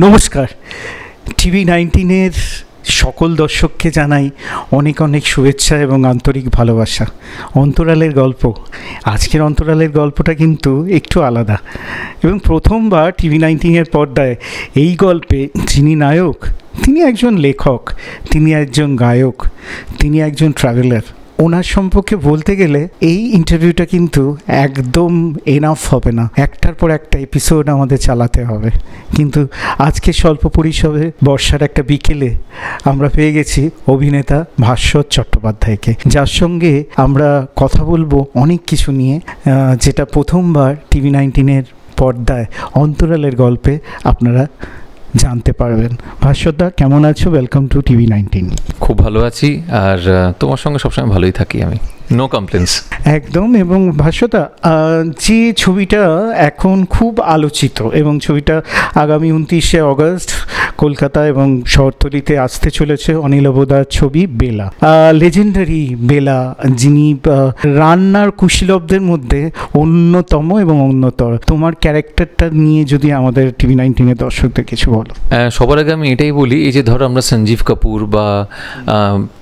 নমস্কার। টিভি নাইনটিনের সকল দর্শককে জানাই অনেক অনেক শুভেচ্ছা এবং আন্তরিক ভালোবাসা। অন্তরালের গল্প। আজকের অন্তরালের গল্পটা কিন্তু একটু আলাদা। এবং প্রথমবার টিভি নাইনটিনের পর্দায় এই গল্পে যিনি নায়ক, তিনি একজন লেখক, তিনি একজন গায়ক, তিনি একজন ট্রাভেলার। ওনার সম্পর্কে বলতে গেলে এই ইন্টারভিউটা কিন্তু একদম এনাফ হবে না। একটার পর একটা এপিসোড আমাদের চালাতে হবে। কিন্তু আজকে স্বল্প পরিসরে বর্ষার একটা বিকেলে আমরা পেয়ে গেছি অভিনেতা ভাস্বর চট্টোপাধ্যায়কে। যার সঙ্গে আমরা কথা বলব অনেক কিছু নিয়ে যেটা প্রথমবার টিভি নাইনটিনের পর্দায় অন্তরালের গল্পে আপনারা জানতে পারবেন। ভাস্বরদা কেমন আছো? ওয়েলকাম টু টিভি নাইনটিন খুব ভালো আছি, আর তোমার সঙ্গে সবসময় ভালোই থাকি আমি। নো কমপ্লেন্স একদম এবং ভাষ্যতা যে ছবিটা এখন খুব আলোচিত এবং ছবিটা আগামী উনত্রিশে অগস্ট কলকাতা এবং শহরতলিতে আসতে চলেছে অনিল অবদার ছবি বেলা। লেজেন্ডারি বেলা যিনি রান্নার কুশীলবদের মধ্যে অন্যতম এবং অন্যতর। তোমার ক্যারেক্টারটা নিয়ে যদি আমাদের টিভি নাইনটিনের দর্শকদের কিছু বলো। সবার আগে আমি এটাই বলি এই যে ধরো আমরা সঞ্জীব কাপুর বা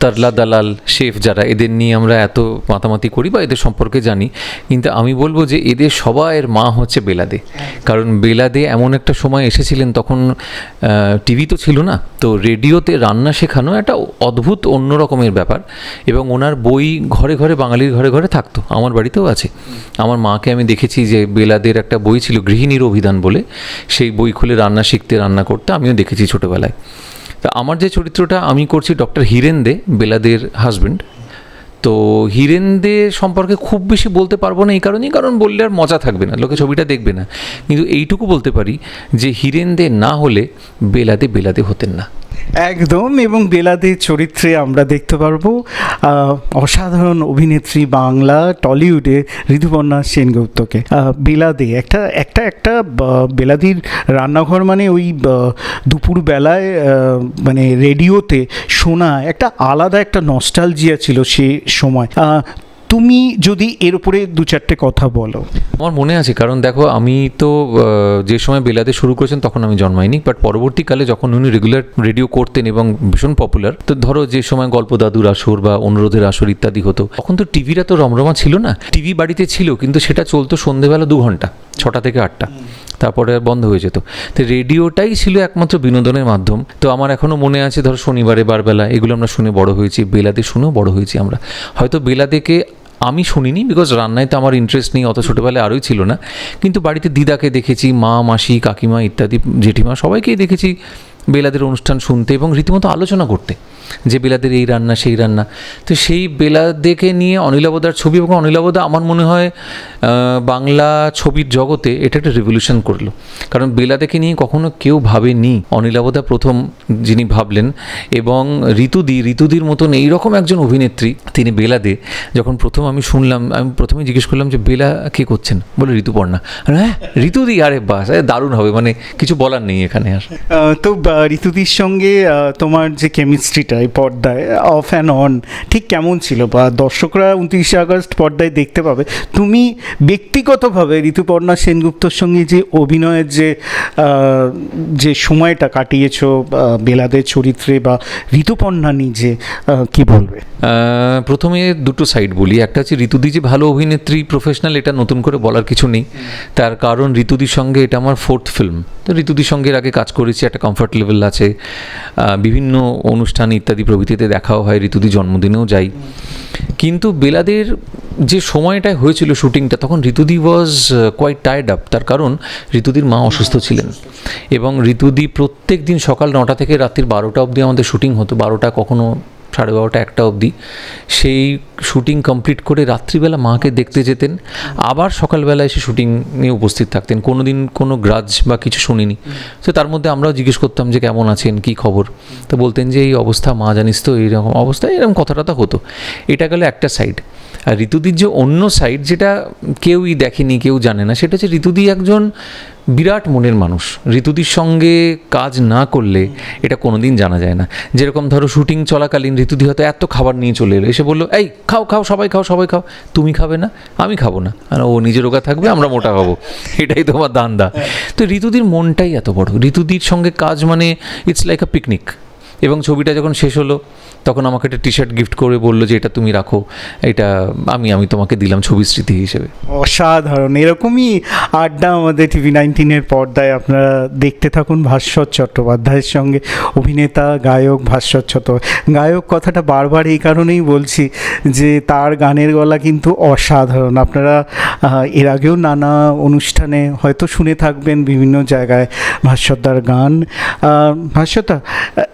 তরলা দালাল শেফ যারা এদের নিয়ে আমরা এত মাতামাতি করি বা এদের সম্পর্কে জানি। কিন্তু আমি বলব যে এদের সবাইয়ের মা হচ্ছে বেলাদে। কারণ বেলাদে এমন একটা সময় এসেছিলেন তখন টিভি তো ছিল না। তো রেডিওতে রান্না শেখানো একটা অদ্ভুত অন্য রকমের ব্যাপার এবং ওনার বই ঘরে ঘরে, বাঙালির ঘরে ঘরে থাকতো। আমার বাড়িতেও আছে। আমার মাকে আমি দেখেছি যে বেলাদের একটা বই ছিল গৃহিণীর অভিধান বলে। সেই বই খুলে রান্না শিখতে, রান্না করতে আমিও দেখেছি ছোটোবেলায়। তা আমার যে চরিত্রটা আমি করছি ডক্টর হিরেন দে, বেলাদের হাজবেন্ড তো হিরেন দে সম্পর্কে খুব বেশি বলতে পারব না এই কারণেই, কারণ বললে আর মজা থাকবে না, লোকে ছবিটা দেখবে না। কিন্তু এইটুকু বলতে পারি যে হিরেন দে না হলে বেলাতে বেলাতে হতেন না। একদম, এবং বেলাদের চরিত্রে আমরা দেখতে পারব অসাধারণ অভিনেত্রী বাংলা টলিউডে ঋতুপর্ণা সেনগুপ্তকে। বেলাদে, একটা একটা একটা বেলাদির রান্নাঘর মানে ওই দুপুর বেলায় মানে রেডিওতে শোনা একটা আলাদা একটা নস্টালজিয়া ছিল সে সময়। তুমি যদি এর উপরে দু চারটে কথা বলো। আমার মনে আছে, কারণ দেখো আমি তো যে সময় বেলাতে শুরু করেছেন তখন আমি জন্মাইনি বাট পরবর্তীকালে যখন উনি রেগুলার রেডিও করতেন এবং ভীষণ পপুলার তো ধরো যে সময় গল্প দাদুর আসর বা অনুরোধের আসর ইত্যাদি হতো, তখন তো টিভিটা তো রমরমা ছিল না। টিভি বাড়িতে ছিল, কিন্তু সেটা চলতো সন্ধেবেলা দু ঘণ্টা, ছটা থেকে আটটা। তারপরে আর বন্ধ হয়ে যেত। তো রেডিওটাই ছিল একমাত্র বিনোদনের মাধ্যম। তো আমার এখনও মনে আছে, ধরো শনিবারে, বারবেলা, এগুলো আমরা শুনে বড় হয়েছি, বেলাতে শুনেও বড় হয়েছি আমরা। হয়তো বেলাদেকে আমি শুনিনি বিকজ রান্নায় তো আমার ইন্টারেস্ট নেই, অত ছোটোবেলায় আরোই ছিল না। কিন্তু বাড়িতে দিদাকে দেখেছি, মা, মাসি, কাকিমা ইত্যাদি জেঠিমা সবাইকেই দেখেছি। বেলাদের অনুষ্ঠান শুনতে এবং রীতিমতো আলোচনা করতে। যে বেলাদের এই রান্না, সেই রান্না। তো সেই বেলাদেকে নিয়ে অনিলাবদার ছবি এবং অনিলাবদা আমার মনে হয় বাংলা ছবির জগতে এটা একটা রেভলিউশন করল। কারণ বেলাদেকে নিয়ে কখনো কেউ ভাবেনি অনিলাবদা প্রথম যিনি ভাবলেন এবং ঋতুদি, ঋতুদির মতন এইরকম একজন অভিনেত্রী তিনি বেলাদে যখন প্রথম আমি শুনলাম, আমি প্রথমেই জিজ্ঞেস করলাম যে বেলা কে করছেন? বলে ঋতুপর্ণা। হ্যাঁ ঋতুদি, আরে বাস দারুণ হবে মানে কিছু বলার নেই এখানে আর। তো ঋতুদির সঙ্গে তোমার যে কেমিস্ট্রিটা এই পর্দায় অফ অ্যান্ড অন ঠিক কেমন ছিল? বা দর্শকরা উনত্রিশে আগস্ট পর্দায় দেখতে পাবে। তুমি ব্যক্তিগতভাবে ঋতুপর্ণা সেনগুপ্তর সঙ্গে যে অভিনয়ের যে যে সময়টা কাটিয়েছ বেলাদের চরিত্রে, বা ঋতুপর্ণা নিজে কি বলবে? প্রথমে দুটো সাইড বলি। একটা হচ্ছে ঋতুদি যে ভালো অভিনেত্রী প্রফেশনাল এটা নতুন করে বলার কিছু নেই। তার কারণ ঋতুদির সঙ্গে এটা আমার ফোর্থ ফিল্ম তো ঋতুদির সঙ্গে আগে কাজ করেছি, একটা কমফর্ট লেভেল আছে। বিভিন্ন অনুষ্ঠান ইত্যাদি প্রভৃতিতে দেখাও হয়, ঋতুদি জন্মদিনেও যাই। কিন্তু বেলাদের যে সময়টায় হয়েছিল শুটিংটা, তখন ঋতুদি ওয়াজ কোয়াইট টায়ার্ড আপ তার কারণ, ঋতুদির মা অসুস্থ ছিলেন। এবং ঋতুদি প্রত্যেক দিন সকাল নটা থেকে রাত্রির বারোটা অবধি আমাদের শুটিং হতো। বারোটা কখনো সাড়ে বারোটা একটা অবধি। সেই শুটিং কমপ্লিট করে রাত্রিবেলা মাকে দেখতে যেতেন। আবার সকালবেলা এসে শুটিংয়ে উপস্থিত থাকতেন। কোনো দিন কোনো গ্রাজ বা কিছু শুনিনি। তো তার মধ্যে আমরাও জিজ্ঞেস করতাম যে, কেমন আছেন? কী খবর? তো বলতেন যে, এই অবস্থা, মা জানিস তো, এইরকম অবস্থা। এরকম কথাটা তো হতো। এটা গেল একটা সাইড আর ঋতুদির যে অন্য সাইড যেটা কেউই দেখেনি, কেউ জানে না, সেটা হচ্ছে ঋতুদি একজন বিরাট মনের মানুষ। ঋতুদির সঙ্গে কাজ না করলে এটা কোনোদিন জানা যায় না। যেরকম ধরো শুটিং চলাকালীন ঋতুদি হয়তো এত খাবার নিয়ে চলে এলো, এসে বলল, এই, খাও খাও, সবাই খাও সবাই খাও, তুমি খাবে না, আমি খাব না। আর ও নিজের রোগা থাকবে, আমরা মোটা খাব এটাই তোমার দান্দা তো ঋতুদির মনটাই এত বড়। ঋতুদির সঙ্গে কাজ মানে ইটস লাইক আ পিকনিক এবং ছবিটা যখন শেষ হলো, তখন আমাকে একটা টি শার্ট গিফট করে বলল যে, এটা তুমি রাখো। এটা আমি আমি তোমাকে দিলাম ছবি স্মৃতি হিসেবে। অসাধারণ। এরকমই আড্ডা আমাদের টিভি নাইনটিনের পর্দায়। আপনারা দেখতে থাকুন ভাস্বর চট্টোপাধ্যায়ের সঙ্গে। অভিনেতা, গায়ক ভাস্বর চট্টোপাধ্যায় গায়ক কথাটা বারবার এই কারণেই বলছি যে, তার গানের গলা কিন্তু অসাধারণ। আপনারা এর আগেও নানা অনুষ্ঠানে হয়তো শুনে থাকবেন বিভিন্ন জায়গায় ভাস্বরদার গান। ভাস্বরদা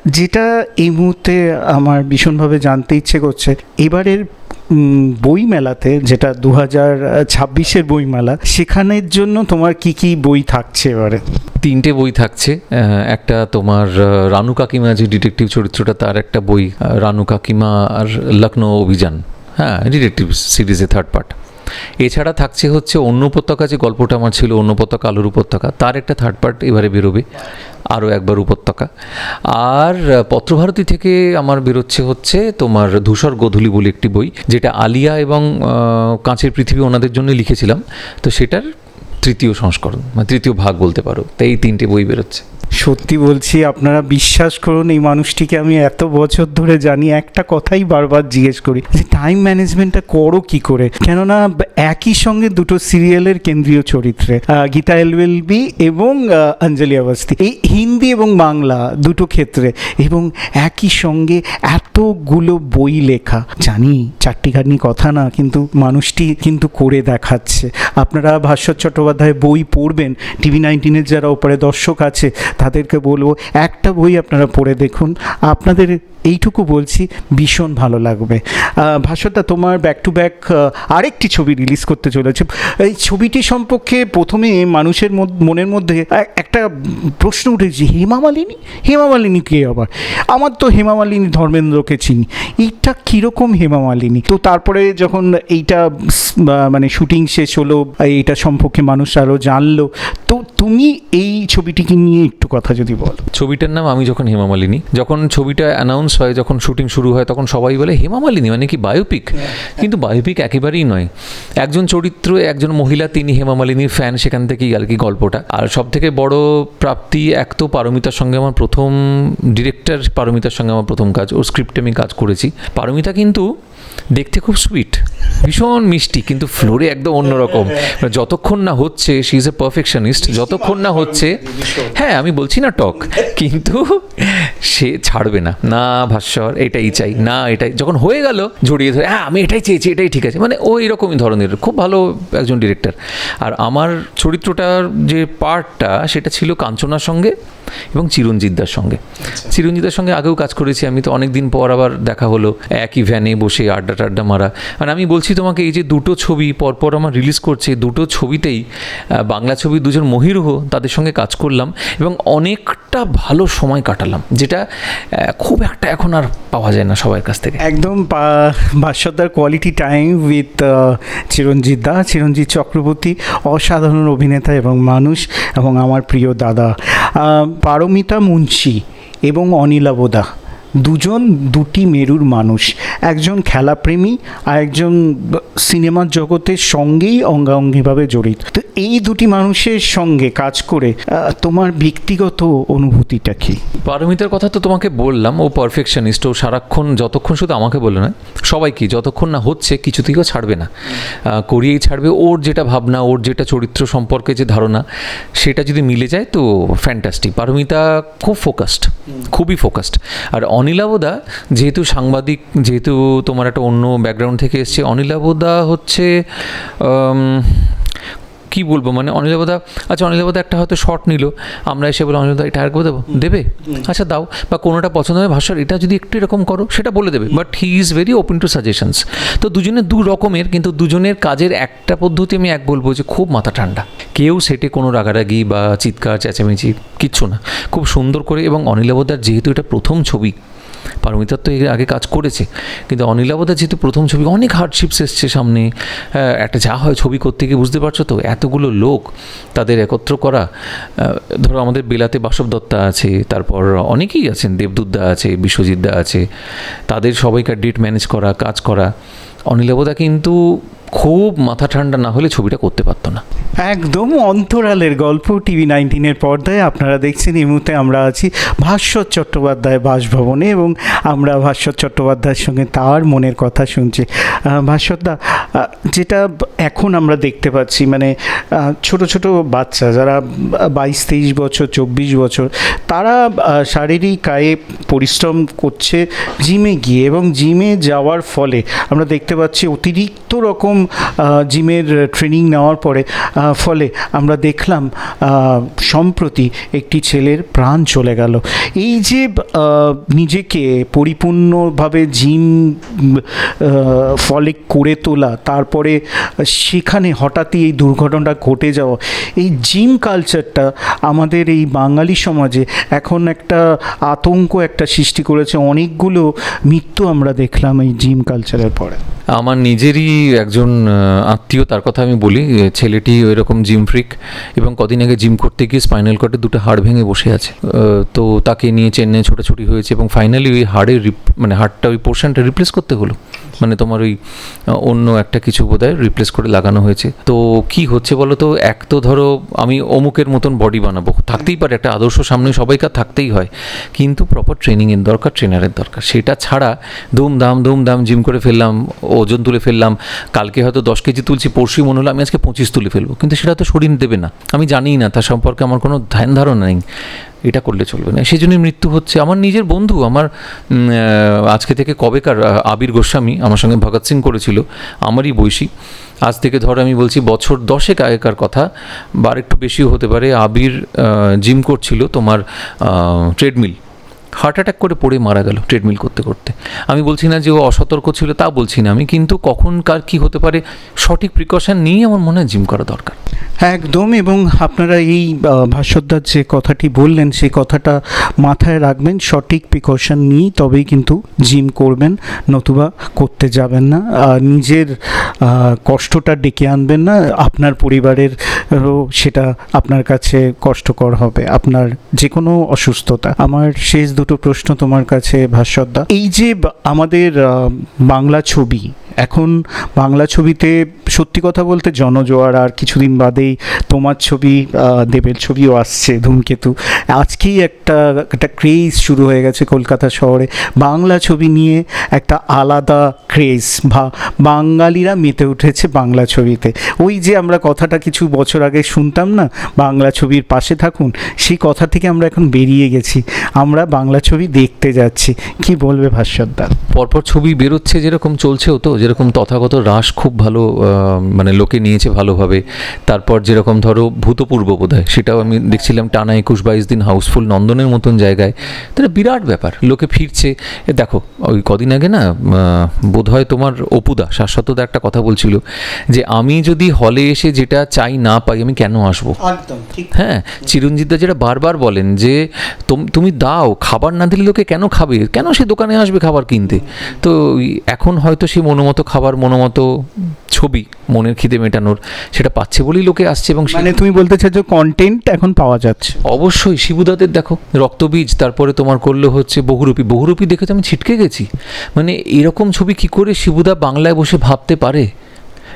যেটা এই মুহূর্তে আমার ভীষণভাবে জানতে ইচ্ছে করছে এবারের উম, বই মেলাতে যেটা দু হাজার ছাব্বিশের বইমেলা সেখানের জন্য তোমার কি কি বই থাকছে এবারে? তিনটে বই থাকছে। একটা তোমার রানু কাকিমা যে ডিটেকটিভ চরিত্রটা তার একটা বই রানু কাকিমা আর লখনৌ অভিযান। হ্যাঁ ডিটেকটিভ সিরিজে থার্ড পার্ট। এছাড়া থাকছে হচ্ছে অন্য উপত্যকা, যে গল্পটা আমার ছিল, অন্য উপত্যকা, আলুর উপত্যকা, তার একটা থার্ড পার্ট এবারে বেরোবে, আরও একবার উপত্যকা। আর পত্রভারতী থেকে আমার বেরোচ্ছে হচ্ছে তোমার ধূসর গোধূলি বলে একটি বই, যেটা আলিয়া এবং কাঁচের পৃথিবী ওনাদের জন্য লিখেছিলাম। তো সেটার তৃতীয় সংস্করণ মানে তৃতীয় ভাগ বলতে পারো। তো এই তিনটে বই বেরোচ্ছে। সত্যি বলছি, আপনারা বিশ্বাস করুন, এই মানুষটিকে আমি এত বছর ধরে জানি, একটা কথাই বারবার জিজ্ঞেস করি যে টাইম ম্যানেজমেন্টটা করো কি করে? কেননা, একই সঙ্গে দুটো সিরিয়ালের কেন্দ্রীয় চরিত্রে গীতা এলওয়েলবি এবং অঞ্জলি অবস্থি এই হিন্দি এবং বাংলা দুটো ক্ষেত্রে এবং একই সঙ্গে এতগুলো বই লেখা। জানি, চারটিখানি কথা না, কিন্তু মানুষটি কিন্তু করে দেখাচ্ছে। আপনারা ভাস্বর চট্টোপাধ্যায় বই পড়বেন, টিভি নাইনটিনের যারা ওপরে দর্শক আছে তাদেরকে বলব একটা বই আপনারা পড়ে দেখুন। আপনাদের এইটুকু বলছি, ভীষণ ভালো লাগবে। ভাস্বরদা তোমার ব্যাক টু ব্যাক আরেকটি ছবি রিলিজ করতে চলেছে। এই ছবিটি সম্পর্কে প্রথমে মানুষের মনের মধ্যে একটা প্রশ্ন উঠেছে হেমা মালিনী? হেমা মালিনী কে আবার? আমার তো হেমা মালিনী ধর্মেন্দ্রকে চিনি। এইটা কীরকম হেমা মালিনী? তো তারপরে যখন এইটা মানে শুটিং শেষ হলো এইটা সম্পর্কে মানুষ আরও জানলো, তো তুমি এই ছবিটিকে নিয়ে একটু কথা যদি বলো। ছবিটার নাম আমি যখন হেমামালিনী যখন ছবিটা অ্যানাউন্স হয় যখন শুটিং শুরু হয় তখন সবাই বলে হেমামালিনী মানে কি বায়োপিক কিন্তু বায়োপিক একেবারেই নয়। একজন চরিত্র একজন মহিলা তিনি হেমামালিনীর ফ্যান সেখান থেকেই আর কি গল্পটা। আর সব থেকে বড় প্রাপ্তি এক তো পারমিতার সঙ্গে আমার প্রথম ডিরেক্টর পারমিতার সঙ্গে আমার প্রথম কাজ ওর স্ক্রিপ্টে আমি কাজ করেছি। পারমিতা কিন্তু দেখতে খুব সুইট ভীষণ মিষ্টি, কিন্তু ফ্লোরে একদম অন্যরকম। মানে যতক্ষণ না হচ্ছে শি ইজ এ পারফেকশনিস্ট যতক্ষণ না হচ্ছে হ্যাঁ আমি বলছি না টক, কিন্তু সে ছাড়বে না। না ভাস্বর এটাই চাই, না, এটাই। যখন হয়ে গেল, জড়িয়ে ধরে হ্যাঁ আমি এটাই চেয়েছি, এটাই ঠিক আছে। মানে ও এরকমই ধরনের, খুব ভালো একজন ডিরেক্টর আর আমার চরিত্রটার যে পার্টটা সেটা ছিল কাঞ্চনার সঙ্গে। এবং চিরঞ্জিতদার সঙ্গে। চিরঞ্জিতার সঙ্গে আগেও কাজ করেছি আমি তো অনেক দিন পর আবার দেখা হলো একই ভ্যানে বসে আড্ডা টাড্ডা মারা। মানে আমি বলছি তোমাকে এই যে দুটো ছবি পরপর আমার রিলিজ করছে দুটো ছবিতেই বাংলা ছবির দুজন মহিরুহ তাদের সঙ্গে কাজ করলাম এবং অনেকটা ভালো সময় কাটালাম যেটা খুব একটা এখন আর পাওয়া যায় না সবার কাছ থেকে। একদম ভাস্বরদার quality time with Chiranjeet da Chiranjeet Chakraborty অসাধারণ অভিনেতা এবং মানুষ এবং আমার প্রিয় দাদা। পারমিতা মুন্সি এবং অনিলাবোদা। দুজন দুটি মেরুর মানুষ। একজন খেলাপ্রেমী আর একজন সিনেমার জগতের সঙ্গেই অঙ্গাঙ্গিভাবে জড়িত। তো এই দুটি মানুষের সঙ্গে কাজ করে তোমার ব্যক্তিগত অনুভূতিটা কি? পারমিতার কথা তো তোমাকে বললাম ও পারফেকশনিস্ট ও সারাক্ষণ যতক্ষণ শুধু আমাকে বলে নয় সবাইকে যতক্ষণ না হচ্ছে কিছুতেই ও ছাড়বে না। করিয়েই ছাড়বে ওর যেটা ভাবনা ওর যেটা চরিত্র সম্পর্কে যে ধারণা সেটা যদি মিলে যায় তো ফ্যান্টাস্টিক পারমিতা খুব ফোকাসড খুবই ফোকাসড আর অনিলাবোদা যেহেতু সাংবাদিক যেহেতু তোমার একটা অন্য ব্যাকগ্রাউন্ড থেকে এসছে অনিলাবোদা হচ্ছে কি বলব মানে অনিলাবদা আচ্ছা অনিলাবদা একটা হয়তো শর্ট নিল আমরা এসে বলে অনিলাবদা এটা আর করে দেবো? দেবে আচ্ছা দাও বা কোনোটা পছন্দ হয় ভাষার এটা যদি একটু এরকম করো সেটা বলে দেবে but he is very open to suggestions তো দুজনের দু রকমের কিন্তু দুজনের কাজের একটা পদ্ধতি আমি এক বলব যে খুব মাথা ঠান্ডা। কেউ সেটে কোনো রাগারাগি বা চিৎকার চেঁচামেচি কিচ্ছু না। খুব সুন্দর করে এবং অনিলাবদার যেহেতু এটা প্রথম ছবি পারমিতার তো আগে কাজ করেছে, কিন্তু অনিলাবদা যেহেতু প্রথম ছবি, অনেক হার্ডশিপস এসছে সামনে একটা যা হয় ছবি করতে গিয়ে বুঝতে পারছ তো? এতগুলো লোক তাদের একত্র করা ধরো আমাদের বেলাতে বাসব দত্তা আছে, তারপর অনেকেই আছেন দেবদুদ্দা আছে, বিশ্বজিৎ দা আছে, তাদের সবাইকার ডেট ম্যানেজ করা, কাজ করা। অনিলাবদা কিন্তু খুব মাথা ঠান্ডা না হলে ছবিটা করতে পারতো না। একদম অন্তরালের গল্প টিভি নাইনটিনের পর্দায় আপনারা দেখছেন এই মুহূর্তে আমরা আছি ভাস্বর চট্টোপাধ্যায় বাসভবনে এবং আমরা ভাস্বর চট্টোপাধ্যায়ের সঙ্গে তার মনের কথা শুনছি। ভাস্বরদা যেটা এখন আমরা দেখতে পাচ্ছি মানে ছোট ছোট বাচ্চা যারা বাইশ, তেইশ বছর, চব্বিশ বছর, তারা শারীরিক কায়ে পরিশ্রম করছে জিমে গিয়ে এবং জিমে যাওয়ার ফলে আমরা দেখতে পাচ্ছি অতিরিক্ত রকম জিমের ট্রেনিং নেওয়ার পরে ফলে আমরা দেখলাম সম্প্রতি একটি ছেলের প্রাণ চলে গেল। এই যে নিজেকে পরিপূর্ণভাবে জিম ফলে করে তোলা, তারপরে সেখানে হঠাৎই এই দুর্ঘটনাটা ঘটে যাওয়া, এই জিম কালচারটা আমাদের এই বাঙালি সমাজে এখন একটা আতঙ্ক একটা সৃষ্টি করেছে। অনেকগুলো মৃত্যু আমরা দেখলাম এই জিম কালচারের পরে। আমার নিজেরই একজন আত্মীয়, তার কথা আমি বলি ছেলেটি ওই রকম জিম ফ্রিক এবং কদিন আগে জিম করতে গিয়ে স্পাইনাল কর্ডে দুটো হাড় ভেঙে বসে আছে। তো তাকে নিয়ে চেন্নাই ছোটাছুটি হয়েছে এবং ফাইনালি ওই হাড়ের মানে হাড়টা ওই পোর্শনটা রিপ্লেস করতে হলো। মানে তোমার ওই অন্য একটা কিছু বোধহয় রিপ্লেস করে লাগানো হয়েছে। তো কি হচ্ছে বলো তো? এক তো ধরো, আমি অমুকের মতন বডি বানাবো। থাকতেই পারে, একটা আদর্শ সামনে সবাইকার থাকতেই হয়। কিন্তু প্রপার ট্রেনিংয়ের দরকার ট্রেনারের দরকার। সেটা ছাড়া দুমদাম দুমদাম জিম করে ফেললাম, ওজন তুলে ফেললাম। কালকে হয়তো দশ কেজি তুলছি পরশুই মনে হলো আমি আজকে পঁচিশ তুলে ফেলব। কিন্তু সেটা তো শরীর দেবে না। আমি জানিই না, তার সম্পর্কে আমার কোনো ধ্যান ধারণা নেই। এটা করলে চলবে না। সেই জন্যই মৃত্যু হচ্ছে। আমার নিজের বন্ধু, আমার আজকে থেকে কবেকার আবির গোস্বামী আমার সঙ্গে ভগৎ সিং করেছিল, আমারই বৈশী। আজ থেকে ধর আমি বলছি বছর দশেক আগেকার কথা বা একটু বেশিও হতে পারে। আবির জিম করছিল তোমার ট্রেডমিল। হার্ট অ্যাটাক করে পড়ে মারা গেল ট্রেডমিল করতে করতে। আমি বলছি না যে ও অসতর্ক ছিল তা বলছি না আমি কিন্তু কখন কার কী হতে পারে সঠিক প্রিকশন নিয়েই আমার মনে হয় জিম করা দরকার। একদম এবং আপনারা এই আহ, ভাস্বরদার যে কথাটি বললেন সেই কথাটা মাথায় রাখবেন সঠিক প্রিকশন নিয়েই তবেই কিন্তু জিম করবেন নতুবা করতে যাবেন না। নিজের কষ্টটা ডেকে আনবেন না আপনার পরিবারেরও সেটা আপনার কাছে কষ্টকর হবে, আপনার যে কোনো অসুস্থতা। আমার শেষ দুটো প্রশ্ন তোমার কাছে ভাস্বরদা এই যে আমাদের বাংলা ছবি এখন বাংলা ছবিতে সত্যি কথা বলতে জনজোয়ার আর কিছুদিন বাদেই তোমার ছবি দেবের ছবিও আসছে ধূমকেতু। আজকেই একটা একটা ক্রেজ শুরু হয়ে গেছে কলকাতা শহরে। বাংলা ছবি নিয়ে একটা আলাদা ক্রেজ বা বাঙালিরা মেতে উঠেছে বাংলা ছবিতে। ওই যে আমরা কথাটা কিছু বছর আগে শুনতাম না, বাংলা ছবির পাশে থাকুন, সেই কথা থেকে আমরা এখন বেরিয়ে গেছি। আমরা বাংলা ছবি দেখতে যাচ্ছি। কি বলবে ভাস্বরদা পরপর ছবি বেরোচ্ছে যেরকম চলছেও তো যেরকম তথাগত রাস খুব ভালো মানে লোকে নিয়েছে ভালোভাবে। তারপর যেরকম ধরো ভূতপূর্ব বোধ হয় সেটাও আমি দেখছিলাম টানা একুশ বাইশ দিন হাউসফুল নন্দনের মতন জায়গায়। তো এটা বিরাট ব্যাপার লোকে ফিরছে। দেখো ওই কদিন আগে না বোধ হয় তোমার অপুদা শাশ্বতদা একটা কথা বলছিল যে আমি যদি হলে এসে যেটা চাই না পাই আমি কেন আসব? হ্যাঁ চিরঞ্জিতদা যেটা বারবার বলেন যে তুমি দাও খাবার না দিলে লোকে কেন খাবে? কেন সে দোকানে আসবে খাবার কিনতে? তো এখন হয়তো সে মনোমতো খাবার মনোমতো ছবি মনের খিদে মেটানোর সেটা পাচ্ছে বলেই লোকে আসছে এবং মানে তুমি বলতে চাইছো কন্টেন্ট এখন পাওয়া যাচ্ছে। অবশ্যই শিবুদাদের দেখো রক্তবীজ তারপরে তোমার করল হচ্ছে বহুরূপী। বহুরূপী দেখে তো আমি ছিটকে গেছি। মানে এরকম ছবি কি করে শিবুদা বাংলায় বসে ভাবতে পারে?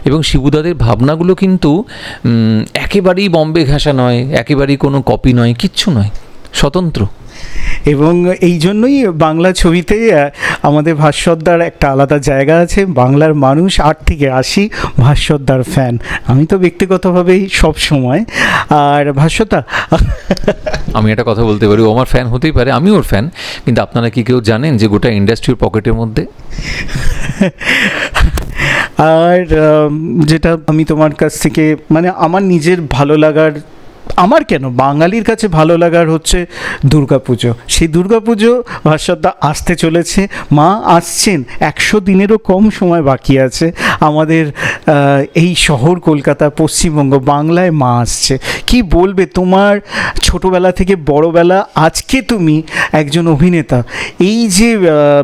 এবং শিবুদাদের ভাবনাগুলো কিন্তু একেবারেই বম্বে ঘেঁষা নয় একেবারেই কোনো কপি নয় কিচ্ছু নয় স্বতন্ত্র। এবং এই জন্যই বাংলা ছবিতে আমাদের ভাস্বরদার একটা আলাদা জায়গা আছে বাংলার মানুষ আট থেকে আশি ভাস্বরদার ফ্যান আমি তো ব্যক্তিগতভাবেই সব সময়। আর ভাস্বতা আমি একটা কথা বলতে পারি ও আমার ফ্যান হতেই পারে আমি ওর ফ্যান কিন্তু আপনারা কি কেউ জানেন যে গোটা ইন্ডাস্ট্রির পকেটের মধ্যে? আর যেটা আমি তোমার কাছ থেকে মানে আমার নিজের ভালো লাগার আমার কেন? বাঙালির কাছে ভালো লাগার হচ্ছে দুর্গাপুজো। সেই দুর্গাপুজো ভাস্বরদা আসতে চলেছে। মা আসছেন। একশো দিনেরও কম সময় বাকি আছে। আমাদের এই শহর কলকাতা, পশ্চিমবঙ্গ, বাংলায় মা আসছে। কি বলবে তোমার ছোটবেলা থেকে বড়বেলা? আজকে তুমি একজন অভিনেতা। এই যে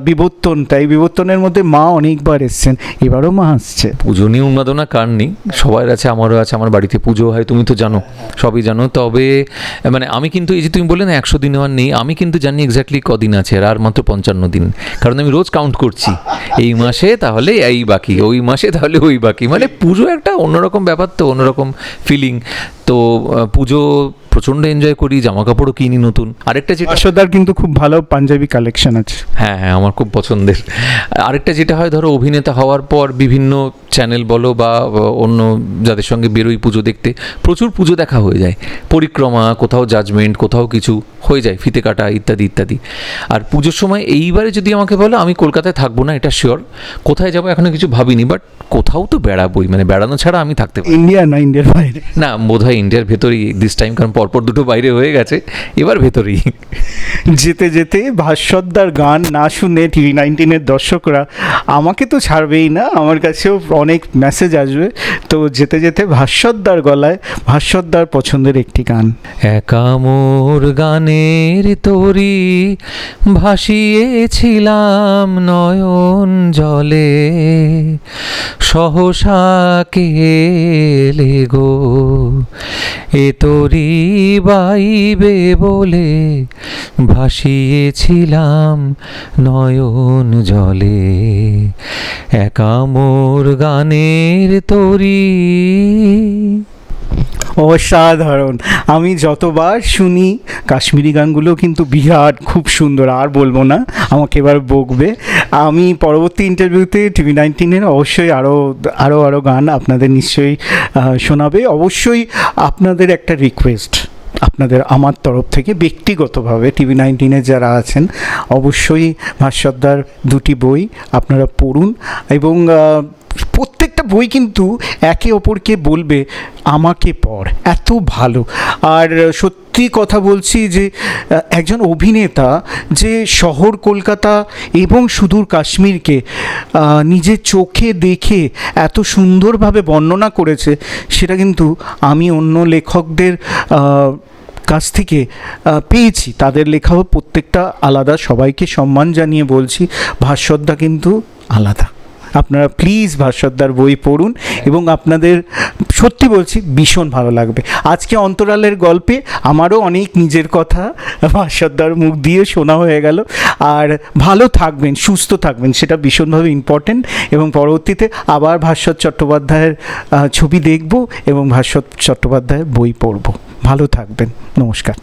বিবর্তনটা, এই বিবর্তনের মধ্যে মা অনেকবার এসছেন, এবারও মা আসছে। পুজো নিয়ে উন্মাদনা কার নেই? সবার আছে, আমারও আছে, আমার বাড়িতে পুজো হয়, তুমি তো জানো, সবই জানো। তবে মানে আমি কিন্তু, এই যে তুমি বললে না, একশো দিন আর নেই, আমি কিন্তু জানি এক্স্যাক্টলি কদিন আছে, আর আর মাত্র পঞ্চান্ন দিন। কারণ আমি রোজ কাউন্ট করছি। এই মাসে তাহলে এই বাকি, ওই মাসে তাহলে ওই বাকি। মানে পুজো একটা অন্যরকম ব্যাপার তো অন্যরকম ফিলিং তো পুজো প্রচণ্ড এনজয় করি জামা কাপড়ও কিনি নতুন। আরেকটা যেটা ভাস্বরদার কিন্তু খুব ভালো পাঞ্জাবি কালেকশন আছে। হ্যাঁ হ্যাঁ আমার খুব পছন্দের। আরেকটা যেটা হয় ধরো অভিনেতা হওয়ার পর বিভিন্ন চ্যানেল বলো বা অন্য যাদের সঙ্গে বেরোই পুজো দেখতে প্রচুর পুজো দেখা হয়ে যায়। পরিক্রমা কোথাও জাজমেন্ট কোথাও কিছু হয়ে যায় ফিতে কাটা ইত্যাদি ইত্যাদি। আর পুজোর সময় এইবারে যদি আমাকে বলো আমি কলকাতায় থাকব না এটা শিওর কোথায় যাব এখনও কিছু ভাবিনি বাট কোথাও তো বেড়াবোই মানে বেড়ানো ছাড়া আমি থাকতে পারি। ইন্ডিয়া না ইন্ডিয়ার বাইরে? না বোধ হয় ইন্ডিয়ার ভেতরেই দিস টাইম কারণ পরপর দুটো বাইরে হয়ে গেছে এবার ভেতরেই। যেতে যেতে ভাস্বরদার গান না শুনে টিভি নাইনটিনের দর্শকরা আমাকে তো ছাড়বেই না আমার কাছেও অনেক মেসেজ আসবে। তো যেতে যেতে ভাস্বরদার গলায় ভাস্বরদার পছন্দের একটি গান। একা মোর গানের তরি ভাসিয়েছিলাম নয়ন জলে সহসা কেলে গো? এ তরি বাইবে বলে ভাসিয়েছিলাম নয়ন জলে। একা মোর গানের তরি। অসাধারণ। আমি যতবার শুনি কাশ্মীরি গানগুলো কিন্তু বিরাট খুব সুন্দর, আর বলব না, আমাকে এবার বকবে। আমি পরবর্তী ইন্টারভিউতে টিভি নাইনটিনের অবশ্যই আরও আরও আরও গান আপনাদের নিশ্চয়ই শোনাবে। অবশ্যই আপনাদের একটা রিকোয়েস্ট আপনাদের আমার তরফ থেকে ব্যক্তিগতভাবে টিভি নাইনটিনে যারা আছেন, অবশ্যই ভাস্বরদার দুটি বই আপনারা পড়ুন এবং প্রত্যেকটা বই কিন্তু একে অপরকে বলবে, আমাকে পড়, এত ভালো। আর সত্যি কথা বলছি যে একজন অভিনেতা যে শহর কলকাতা এবং সুদূর কাশ্মীরকে নিজের চোখে দেখে এত সুন্দরভাবে বর্ণনা করেছে, সেটা কিন্তু আমি অন্য লেখকদের কাছ থেকে পেয়েছি। তাদের লেখাও প্রত্যেকটা আলাদা। সবাইকে সম্মান জানিয়ে বলছি ভাস্বরদা কিন্তু আলাদা। আপনারা প্লিজ ভাস্বরদার বই পড়ুন এবং আপনাদের সত্যি বলছি, ভীষণ ভালো লাগবে। আজকে অন্তরালের গল্পে আমারও অনেক নিজের কথা ভাস্বরদার মুখ দিয়ে শোনা হয়ে গেল। আর ভালো থাকবেন, সুস্থ থাকবেন, সেটা ভীষণভাবে ইম্পর্টেন্ট এবং পরবর্তীতে আবার ভাস্বর চট্টোপাধ্যায়ের ছবি দেখব এবং ভাস্বর চট্টোপাধ্যায়ের বই পড়ব। ভালো থাকবেন, নমস্কার।